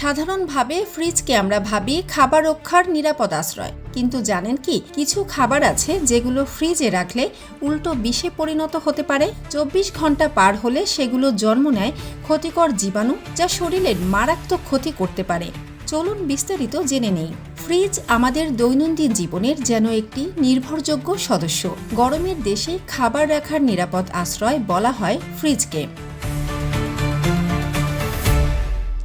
সাধারণভাবে ফ্রিজকে আমরা ভাবি খাবার রক্ষার নিরাপদ আশ্রয়। কিন্তু জানেন কি, কিছু খাবার আছে যেগুলো ফ্রিজে রাখলে উল্টো বিষে পরিণত হতে পারে। চব্বিশ ঘণ্টা পার হলে সেগুলো জন্ম নেয় ক্ষতিকর জীবাণু যা শরীরের মারাত্মক ক্ষতি করতে পারে। চলুন বিস্তারিত জেনে নেই। ফ্রিজ আমাদের দৈনন্দিন জীবনের যেন একটি নির্ভরযোগ্য সদস্য। গরমের দেশে খাবার রাখার নিরাপদ আশ্রয় বলা হয় ফ্রিজকে।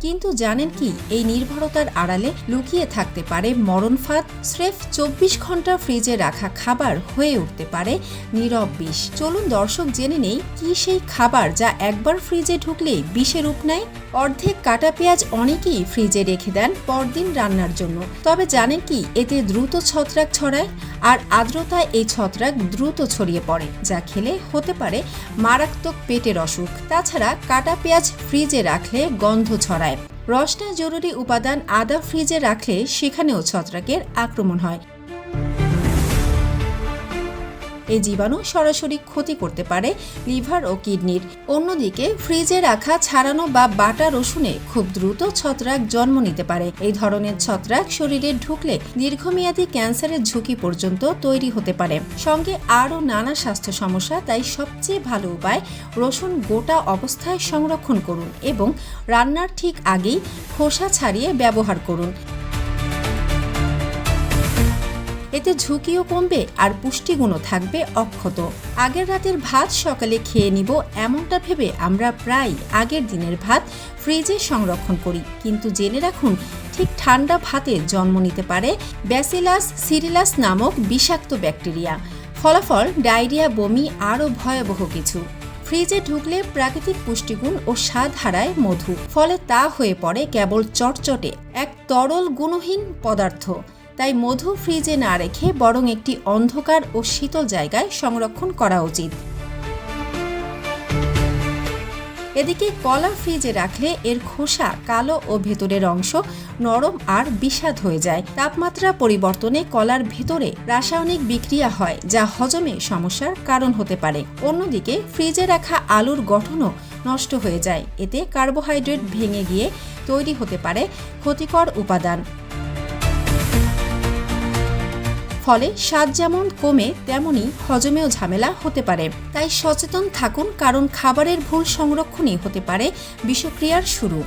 কিন্তু জানেন কি, এই নির্ভরতার আড়ালে লুকিয়ে থাকতে পারে মরণ ফাঁদ, স্রেফ চব্বিশ ঘণ্টা ফ্রিজে রাখা খাবার হয়ে উঠতে পারে নীরব বিষ। চলুন দর্শক জেনে নেই, কি সেই খাবার যা একবার ফ্রিজে ঢুকলেই বিষের রূপ নেয়? অর্ধেক কাটা পেঁয়াজ অনেকেই ফ্রিজে রেখে দেন পরদিন রান্নার জন্য। তবে জানেন কি, এতে দ্রুত ছত্রাক ছড়ায় আর আর্দ্রতায় এই ছত্রাক দ্রুত ছড়িয়ে পড়ে, যা খেলে হতে পারে মারাত্মক পেটের অসুখ। তাছাড়া কাটা পেঁয়াজ ফ্রিজে রাখলে গন্ধ ছড়ায়। রসনা জরুরি উপাদান আদা ফ্রিজে রাখলে সেখানেও ছত্রাকের আক্রমণ হয়। এই জীবাণু সরাসরি ক্ষতি করতে পারে লিভার ও কিডনির। অন্যদিকে ফ্রিজে রাখা ছাড়ানো বা বাটা রসুনে খুব দ্রুত ছত্রাক জন্ম নিতে পারে। এই ধরনের ছত্রাক শরীরে ঢুকলে দীর্ঘমেয়াদী ক্যান্সারের ঝুঁকি পর্যন্ত তৈরি হতে পারে। সঙ্গে আরও নানা স্বাস্থ্য সমস্যা, তাই সবচেয়ে ভালো উপায় রসুন গোটা অবস্থায় সংরক্ষণ করুন এবং রান্নার ঠিক আগেই খোসা ছাড়িয়ে ব্যবহার করুন। এতে ঝুঁকিও কমবে আর পুষ্টিগুণও থাকবে অক্ষত। আগের রাতের ভাত সকালে খেয়ে নিব এমনটা ভেবে আমরা প্রায় আগের দিনের ভাত ফ্রিজে সংরক্ষণ করি। কিন্তু জেনে রাখুন, ঠিক ঠান্ডা ভাতে জন্ম নিতে পারে ব্যাসিলাস সিরিলাস নামক বিষাক্ত ব্যাকটেরিয়া। ফলাফল, ডায়রিয়া, বমি, আরও ভয়াবহ কিছু। ফ্রিজে ঢুকলে প্রাকৃতিক পুষ্টিগুণ ও স্বাদ হারায় মধু। ফলে তা হয়ে পড়ে কেবল চটচটে এক তরল গুণহীন পদার্থ। তাই মধু ফ্রিজে না রেখে বরং একটি অন্ধকার ও শীতল জায়গায় সংরক্ষণ করা উচিত। এদিকে কলা ফ্রিজে রাখলে এর খোসা কালো ও ভেতরের অংশ নরম আর বিষাদ হয়ে যায়। তাপমাত্রা পরিবর্তনে কলার ভেতরে রাসায়নিক বিক্রিয়া হয়, যা হজমে সমস্যার কারণ হতে পারে। অন্যদিকে ফ্রিজে রাখা আলুর গঠনও নষ্ট হয়ে যায়। এতে কার্বোহাইড্রেট ভেঙে গিয়ে তৈরি হতে পারে ক্ষতিকর উপাদান। ফলে স্বাদ যেমন কমে তেমনই হজমেও ঝামেলা হতে পারে। তাই সচেতন থাকুন, কারণ খাবারের ভুল সংরক্ষণই হতে পারে বিষক্রিয়ার শুরু।